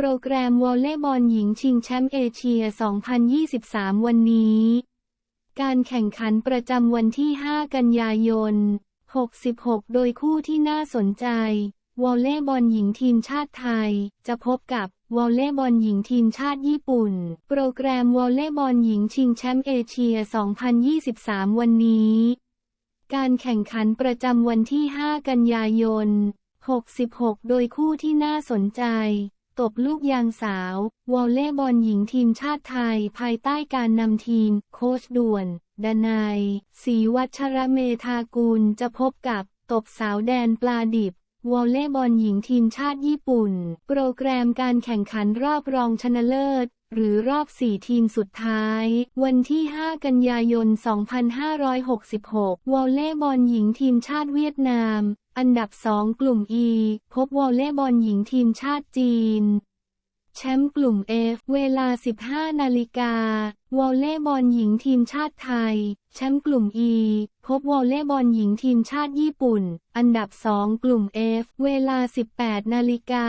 โปรแกรมวอลเลย์บอลหญิงชิงแชมป์เอเชีย 2023 วันนี้ การแข่งขันประจำวันที่ 5 กันยายน 66 โดยคู่ที่น่าสนใจ วอลเลย์บอลหญิงทีมชาติไทย จะพบกับวอลเลย์บอลหญิงทีมชาติญี่ปุ่น โปรแกรมวอลเลย์บอลหญิงชิงแชมป์เอเชีย 2023 วันนี้ การแข่งขันประจำวันที่ 5 กันยายน 66 โดยคู่ที่น่าสนใจ ตบลูกยางสาว วอลเล่บอลหญิงทีมชาติไทย ภายใต้การนำทีม โค้ชด่วน ดนายศรีวัชระเมธากุลจะพบกับตบสาวแดนปลาดิบ วอลเล่บอลหญิงทีมชาติญี่ปุ่น โปรแกรมการแข่งขันรอบรองชนะเลิศ หรือรอบ 4 ทีมสุดท้าย วันที่ 5 กันยายน 2566 วอลเล่บอลหญิงทีมชาติเวียดนาม อันดับ 2 กลุ่ม E พบวอลเล่บอลหญิงทีมชาติจีน แชมป์กลุ่ม F เวลา 15 นาฬิกาวอลเล่บอลหญิงทีมชาติไทย แชมป์กลุ่ม E พบวอลเล่บอลหญิงทีมชาติญี่ปุ่น อันดับ 2 กลุ่ม F เวลา 18 นาฬิกา